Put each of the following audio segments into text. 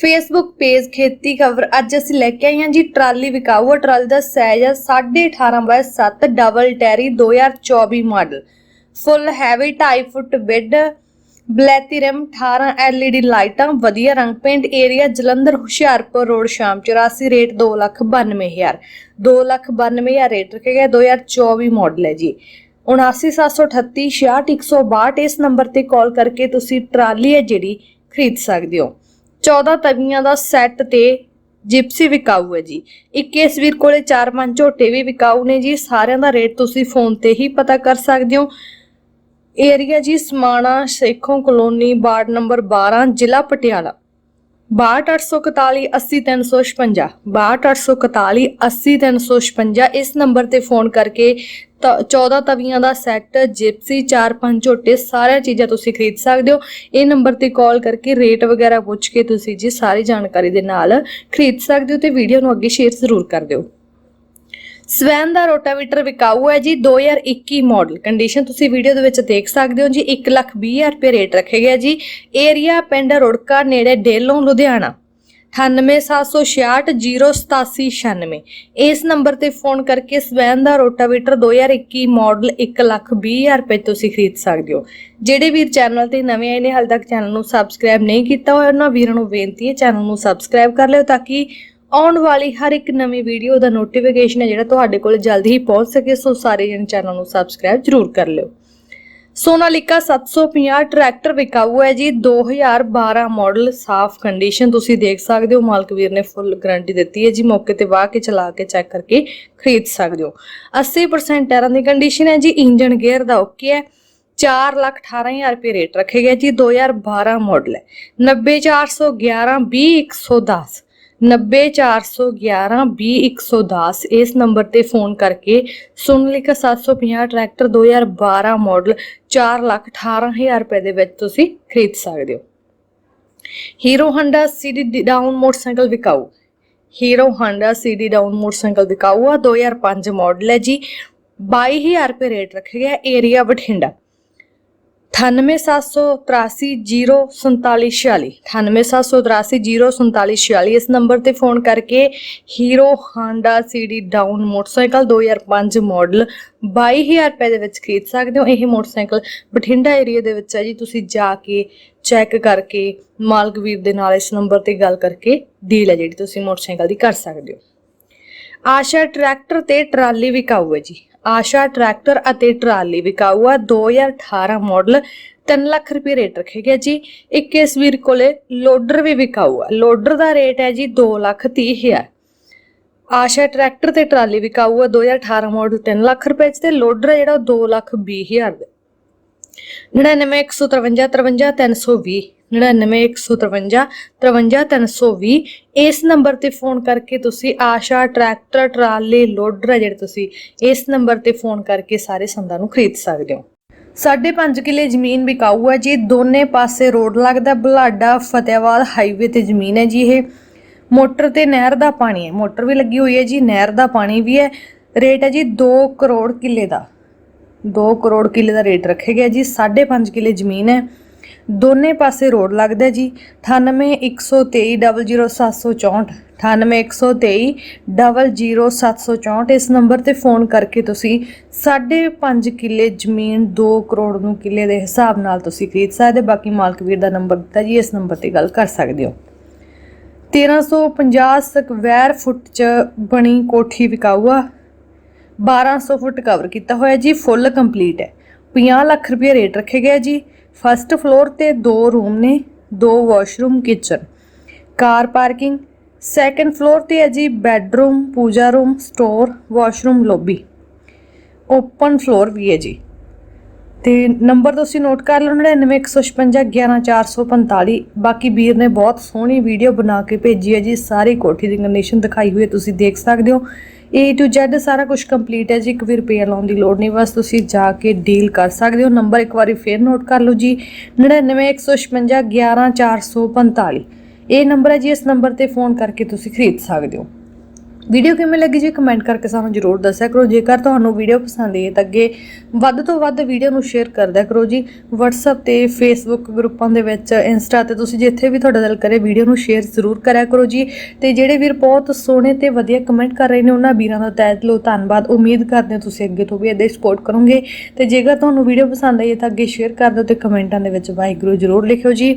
Facebook page ਖੇਤੀ ਖਬਰ ਅੱਜ ਅਸੀਂ ਲੈ ਕੇ ਆਏ ਹਾਂ ਜੀ ਟਰਾਲੀ ਵਿਕਾਊ। ਟਰਾਲੀ ਦਾ ਸਾਈਜ਼ ਹੈ 18.5 by 7 double tyre 2024 model full heavy 2.5 foot bed ਬਲੈਤੀ rim 18 LED ਲਾਈਟਾਂ, ਵਧੀਆ ਰੰਗ paint area Jalandhar Hoshiarpur road Sham 84 rate 292000 292000 rate ਰੱਖਿਆ ਗਿਆ 2024 ਮਾਡਲ ਹੈ ਜੀ। 79738 66162 ਇਸ ਨੰਬਰ ਤੇ ਕਾਲ ਕਰਕੇ ਤੁਸੀਂ ਟਰਾਲੀ ਹੈ ਜਿਹੜੀ ਖਰੀਦ ਸਕਦੇ ਹੋ। 14 ਤਵੀਆਂ ਦਾ ਸੈੱਟ ਤੇ ਜਿਪਸੀ ਵਿਕਾਊ ਹੈ ਜੀ। ਇੱਕ ਇਸ ਵੀਰ ਕੋਲੇ 4-5 ਝੋਟੇ ਵੀ ਵਿਕਾਊ ਨੇ ਜੀ। ਸਾਰਿਆਂ ਦਾ ਰੇਟ ਤੁਸੀਂ ਫੋਨ ਤੇ ਹੀ ਪਤਾ ਕਰ ਸਕਦੇ ਹੋ। ਏਰੀਆ ਜੀ Samana Sekhon colony ward number 12 ਜ਼ਿਲ੍ਹਾ ਪਟਿਆਲਾ। 6281 80356 6281 80356 ਇਸ ਨੰਬਰ ਤੇ ਫੋਨ ਕਰਕੇ 14 ਤਵੀਆਂ ਦਾ ਸੈੱਟ, ਜਿਪਸੀ 4-5 ਝੋਟੇ, ਸਾਰੀਆਂ ਚੀਜ਼ਾਂ ਤੁਸੀਂ ਖਰੀਦ ਸਕਦੇ ਹੋ। ਇਹ ਨੰਬਰ ਤੇ ਕਾਲ ਕਰਕੇ ਰੇਟ ਵਗੈਰਾ ਪੁੱਛ ਕੇ ਤੁਸੀਂ ਜੀ ਸਾਰੀ ਜਾਣਕਾਰੀ ਦੇ ਨਾਲ ਖਰੀਦ ਸਕਦੇ ਹੋ ਤੇ ਵੀਡੀਓ ਨੂੰ ਅੱਗੇ ਸ਼ੇਅਰ ਜ਼ਰੂਰ ਕਰ ਦਿਓ। ਸਵੈਨ ਦਾ ਰੋਟਾਵੇਟਰ ਵਿਕਾਊ ਹੈ ਜੀ 2021 ਮਾਡਲ। ਕੰਡੀਸ਼ਨ ਤੁਸੀਂ ਵੀਡੀਓ ਦੇ ਵਿੱਚ ਦੇਖ ਸਕਦੇ ਹੋ ਜੀ 120000 ਰੁਪਏ ਰੇਟ ਰੱਖੇ ਗਿਆ ਜੀ। ਏਰੀਆ ਪਿੰਡ ਰੁੜਕਾ, ਨੇੜੇ ਡੇਲੋਂ, ਲੁਧਿਆਣਾ। 9876608796 ਇਸ ਨੰਬਰ ਤੇ ਫੋਨ ਕਰਕੇ ਸਵੈਨ ਦਾ ਰੋਟਾਵੇਟਰ 2021 ਮਾਡਲ 120000 ਰੁਪਏ ਤੁਸੀਂ ਖਰੀਦ ਸਕਦੇ ਹੋ ਜਿਹੜੇ ਵੀਰ ਚੈਨਲ ਤੇ ਨਵੇਂ ਆਏ ਨੇ ਹਾਲੇ ਤੱਕ ਚੈਨਲ ਨੂੰ ਸਬਸਕ੍ਰਾਈਬ ਨਹੀਂ ਕੀਤਾ ਹੋਇਆ ਉਹਨਾਂ ਵੀਰਾਂ ਨੂੰ ਬੇਨਤੀ ਹੈ ਚੈਨਲ ਨੂੰ ਸਬਸਕ੍ਰਾਈਬ ਕਰ ਲਿਓ ਤਾਂ ਕਿ ਆਉਣ ਵਾਲੀ ਹਰ ਇੱਕ ਨਵੀਂ ਵੀਡੀਓ ਦਾ ਨੋਟੀਫਿਕੇਸ਼ਨ ਹੈ ਜਿਹੜਾ ਤੁਹਾਡੇ ਕੋਲ ਜਲਦੀ ਹੀ ਪਹੁੰਚ ਸਕੇ ਸੋ ਸਾਰੇ ਜਣ ਚੈਨਲ ਨੂੰ ਸਬਸਕ੍ਰਾਈਬ ਜ਼ਰੂਰ ਕਰ ਲਿਓ ਸੋਨਾਲੀਕਾ 750 ਟਰੈਕਟਰ ਵਿਕਾਊ ਹੈ ਜੀ। 2012 ਮਾਡਲ ਸਾਫ਼ ਕੰਡੀਸ਼ਨ ਤੁਸੀਂ ਦੇਖ ਸਕਦੇ ਹੋ। ਮਾਲਕ ਵੀਰ ਨੇ ਫੁੱਲ ਗਾਰੰਟੀ ਦਿੱਤੀ ਹੈ ਜੀ। ਮੌਕੇ ਤੇ ਵਾਹ ਕੇ ਚਲਾ ਕੇ ਚੈੱਕ ਕਰਕੇ ਖਰੀਦ ਸਕਦੇ ਹੋ। 80% ਟਾਇਰਾਂ ਦੀ ਕੰਡੀਸ਼ਨ ਹੈ ਜੀ। ਇੰਜਨ ਗੇਅਰ ਦਾ ਓਕੇ ਹੈ। 4 ਲੱਖ 18000 ਰੁਪਏ ਰੇਟ ਰੱਖੇ ਗਏ ਜੀ। 2012 ਮਾਡਲ ਹੈ। 90411 20110 90411 20110 ਇਸ ਨੰਬਰ ਤੇ ਫੋਨ ਕਰਕੇ ਸੋਨਾਲੀਕਾ 750 ਟਰੈਕਟਰ 2012 ਮਾਡਲ 4 ਲੱਖ 18000 ਰੁਪਏ ਦੇ ਵਿੱਚ ਤੁਸੀਂ ਖਰੀਦ ਸਕਦੇ ਹੋ। Hero Honda CD Dawn motorcycle ਵਿਕਾਊ। Hero Honda CD Dawn motorcycle ਵਿਕਾਊ ਆ 2005 ਮਾਡਲ ਹੈ ਜੀ। 22000 ਰੁਪਏ ਰੇਟ ਰੱਖਿਆ ਗਿਆ ਏਰੀਆ ਬਠਿੰਡਾ। 9873804746 9873804746 ਇਸ ਨੰਬਰ ਤੇ ਫੋਨ ਕਰਕੇ Hero Honda CD Dawn motorcycle 2005 model 22000 ਰੁਪਏ ਦੇ ਵਿੱਚ ਖਰੀਦ ਸਕਦੇ ਹੋ ਇਹ ਮੋਟਰਸਾਈਕਲ ਬਠਿੰਡਾ ਏਰੀਆ ਦੇ ਵਿੱਚ ਹੈ ਜੀ ਤੁਸੀਂ ਜਾ ਕੇ ਚੈੱਕ ਕਰਕੇ ਮਾਲਕ ਵੀਰ ਦੇ ਨਾਲ ਇਸ ਨੰਬਰ ਤੇ ਗੱਲ ਕਰਕੇ ਡੀਲ ਹੈ ਜਿਹੜੀ ਤੁਸੀਂ ਮੋਟਰਸਾਈਕਲ ਦੀ ਕਰ ਸਕਦੇ ਹੋ ਆਸ਼ਾ ਟਰੈਕਟਰ ਤੇ ਟਰਾਲੀ ਵਿਕਾਊ ਹੈ ਜੀ ਆਸ਼ਾ ਟਰੈਕਟਰ ਅਤੇ ਟਰਾਲੀ ਵਿਕਾਊ 2018 ਮਾਡਲ 3 ਲੱਖ ਰੁਪਏ ਰੇਟ ਰੱਖੇ ਗਿਆ ਜੀ। 21 ਵੀਰ ਕੋਲੇ ਲੋਡਰ ਵੀ ਵਿਕਾਊ ਲੋਡਰ ਦਾ ਰੇਟ ਹੈ ਜੀ 2 ਲੱਖ 30 ਹਜ਼ਾਰ। ਆਸ਼ਾ ਟਰੈਕਟਰ ਤੇ ਟਰਾਲੀ ਵਿਕਾਊ ਆ 2018 ਮਾਡਲ 3 ਲੱਖ ਰੁਪਏ 'ਚ ਤੇ ਲੋਡਰ ਜਿਹੜਾ ਉਹ 2 ਲੱਖ 20 ਹਜ਼ਾਰ ਦਾ। 9915535320 9915535320 ਇਸ ਨੰਬਰ ਤੇ ਫੋਨ ਕਰਕੇ ਤੁਸੀਂ ਆਸ਼ਾ ਟਰੈਕਟਰ ਟਰਾਲੇ ਲੋਡਰ ਹੈ ਜਿਹੜੇ ਤੁਸੀਂ ਇਸ ਨੰਬਰ ਤੇ ਫੋਨ ਕਰਕੇ ਸਾਰੇ ਸੰਦਾਂ ਨੂੰ ਖਰੀਦ ਸਕਦੇ ਹੋ। ਸਾਢੇ ਪੰਜ ਕਿੱਲੇ ਜ਼ਮੀਨ ਵਿਕਾਊ ਹੈ ਜੀ। ਦੋਨੇ ਪਾਸੇ ਰੋਡ ਲੱਗਦਾ। ਬੁਲਾਡਾ ਫਤਿਆਬਾਦ ਹਾਈਵੇ ਤੇ ਜ਼ਮੀਨ ਹੈ ਜੀ ਇਹ। ਮੋਟਰ ਤੇ ਨਹਿਰ ਦਾ ਪਾਣੀ ਹੈ। ਮੋਟਰ ਵੀ ਲੱਗੀ ਹੋਈ ਹੈ ਜੀ। ਨਹਿਰ ਦਾ ਪਾਣੀ ਵੀ ਹੈ। ਰੇਟ ਹੈ ਜੀ 2 ਕਰੋੜ ਕਿੱਲੇ ਦਾ। 2 ਕਰੋੜ ਕਿੱਲੇ ਦਾ ਰੇਟ ਰੱਖਿਆ ਗਿਆ ਜੀ 5.5 ਕਿੱਲੇ ਜ਼ਮੀਨ ਹੈ। ਦੋਨੇ ਪਾਸੇ ਰੋਡ ਲੱਗਦਾ ਹੈ ਜੀ 9813200764 9813200764 ਇਸ ਨੰਬਰ ਤੇ ਫੋਨ ਕਰਕੇ ਤੁਸੀਂ 5.5 ਕਿੱਲੇ ਜ਼ਮੀਨ 2 ਕਰੋੜ ਨੂੰ ਕਿੱਲੇ ਦੇ ਹਿਸਾਬ ਨਾਲ ਤੁਸੀਂ ਖਰੀਦ ਸਕਦੇ ਬਾਕੀ ਮਾਲਕ ਵੀਰ ਦਾ ਨੰਬਰ ਦਿੱਤਾ ਜੀ, ਇਸ ਨੰਬਰ ਤੇ ਗੱਲ ਕਰ ਸਕਦੇ ਹੋ। 1350 ਸਕੁਅਰ ਫੁੱਟ ਚ ਬਣੀ ਕੋਠੀ ਵਿਕਾਊਆ। 1200 ਫੁੱਟ ਕਵਰ ਕੀਤਾ ਹੋਇਆ ਜੀ ਫੁੱਲ ਕੰਪਲੀਟ ਹੈ। 50 ਲੱਖ ਰੁਪਏ ਰੇਟ ਰੱਖੇ ਗਏ ਜੀ। ਫਸਟ ਫਲੋਰ ਤੇ ਦੋ ਰੂਮ ਨੇ, ਦੋ washroom kitchen car parking second floor ਤੇ ਹੈ ਜੀ bedroom puja room store washroom lobby open floor ਵੀ ਹੈ ਜੀ। ਤੇ ਨੰਬਰ ਤੁਸੀਂ ਨੋਟ ਕਰ ਲਓ 9915511445 ਬਾਕੀ ਵੀਰ ਨੇ ਬਹੁਤ ਸੋਹਣੀ ਵੀਡੀਓ ਬਣਾ ਕੇ ਭੇਜੀ ਹੈ ਜੀ। ਸਾਰੀ ਕੋਠੀ ਦੀ ਕੰਡੀਸ਼ਨ ਦਿਖਾਈ ਹੋਈ ਹੈ, ਤੁਸੀਂ ਦੇਖ ਸਕਦੇ ਹੋ। A to Z ਸਾਰਾ ਕੁਝ ਕੰਪਲੀਟ ਹੈ ਜੀ, ਇੱਕ ਵੀ ਰੁਪਈਆ ਲਾਉਣ ਦੀ ਲੋੜ ਨਹੀਂ, ਬਸ ਤੁਸੀਂ ਜਾ ਕੇ ਡੀਲ ਕਰ ਸਕਦੇ ਹੋ। ਨੰਬਰ ਇੱਕ ਵਾਰੀ ਫੇਰ ਨੋਟ ਕਰ ਲਓ ਜੀ 9915511445 ਇਹ ਨੰਬਰ ਹੈ ਜੀ, ਇਸ ਨੰਬਰ ਤੇ ਫੋਨ ਕਰਕੇ ਤੁਸੀਂ ਖਰੀਦ ਸਕਦੇ ਹੋ। ਵੀਡੀਓ ਕਿਵੇਂ ਲੱਗੀ ਜੀ ਕਮੈਂਟ ਕਰਕੇ ਸਾਨੂੰ ਜਰੂਰ ਦੱਸਿਆ ਕਰੋ। ਜੇਕਰ ਤੁਹਾਨੂੰ ਵੀਡੀਓ ਪਸੰਦ ਆਈ ਤਾਂ ਅੱਗੇ ਵੱਧ ਤੋਂ ਵੱਧ ਵੀਡੀਓ ਨੂੰ ਸ਼ੇਅਰ ਕਰਦਿਆ ਕਰੋ ਜੀ। WhatsApp ਤੇ Facebook ਗਰੁੱਪਾਂ ਦੇ ਵਿੱਚ, Insta ਤੇ ਤੁਸੀਂ ਜਿੱਥੇ ਵੀ ਤੁਹਾਡਾ ਦਿਲ ਕਰੇ ਵੀਡੀਓ ਨੂੰ ਸ਼ੇਅਰ ਜ਼ਰੂਰ ਕਰਿਆ ਕਰੋ ਜੀ। ਤੇ ਜਿਹੜੇ ਵੀਰ ਬਹੁਤ ਸੋਹਣੇ ਤੇ ਵਧੀਆ ਕਮੈਂਟ ਕਰ ਰਹੇ ਨੇ, ਉਹਨਾਂ ਵੀਰਾਂ ਦਾ ਤਹਿ ਦਿਲੋਂ ਧੰਨਵਾਦ। ਉਮੀਦ ਕਰਦੇ ਹਾਂ ਤੁਸੀਂ ਅੱਗੇ ਤੋਂ ਵੀ ਇਦਾਂ ਹੀ ਸਪੋਰਟ ਕਰੋਗੇ। ਤੇ ਜੇਕਰ ਤੁਹਾਨੂੰ ਵੀਡੀਓ ਪਸੰਦ ਆਈ ਤਾਂ ਅੱਗੇ ਸ਼ੇਅਰ ਕਰ ਦਿਓ ਤੇ ਕਮੈਂਟਾਂ ਦੇ ਵਿੱਚ ਵਾਹਿਗੁਰੂ ਜ਼ਰੂਰ ਲਿਖਿਓ ਜੀ।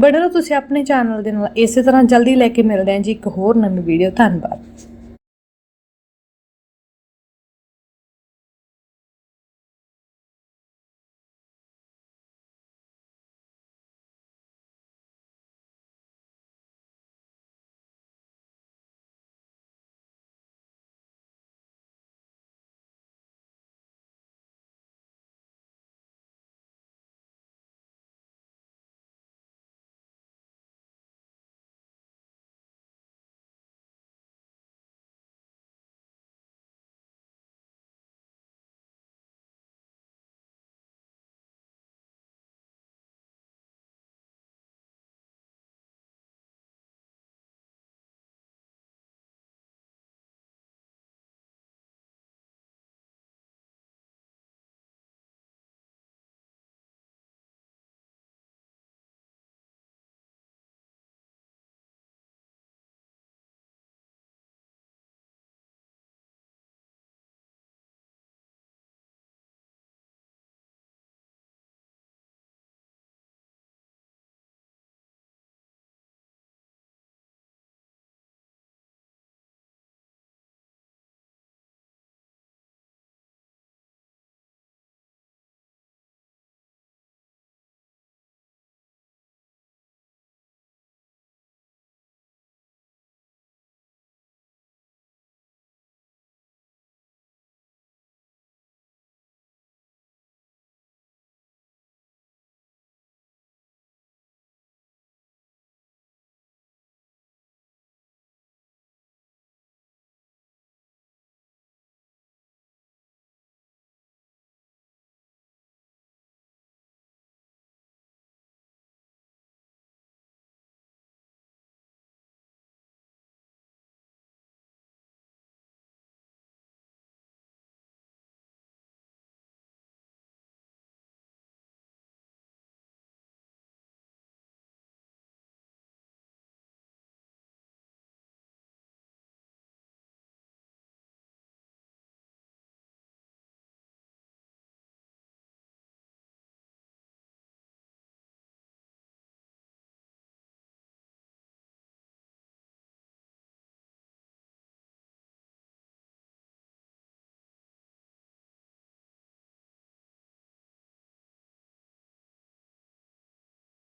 ਬਣੇ ਰਹੋ ਤੁਸੀਂ ਆਪਣੇ ਚੈਨਲ ਦੇ ਨਾਲ। ਇਸੇ ਤਰ੍ਹਾਂ ਜਲਦੀ ਲੈ ਕੇ ਮਿਲਦੇ ਹਾਂ ਜੀ ਇੱਕ ਹੋਰ ਨਵੀਂ ਵੀਡੀਓ। ਧੰਨਵਾਦ।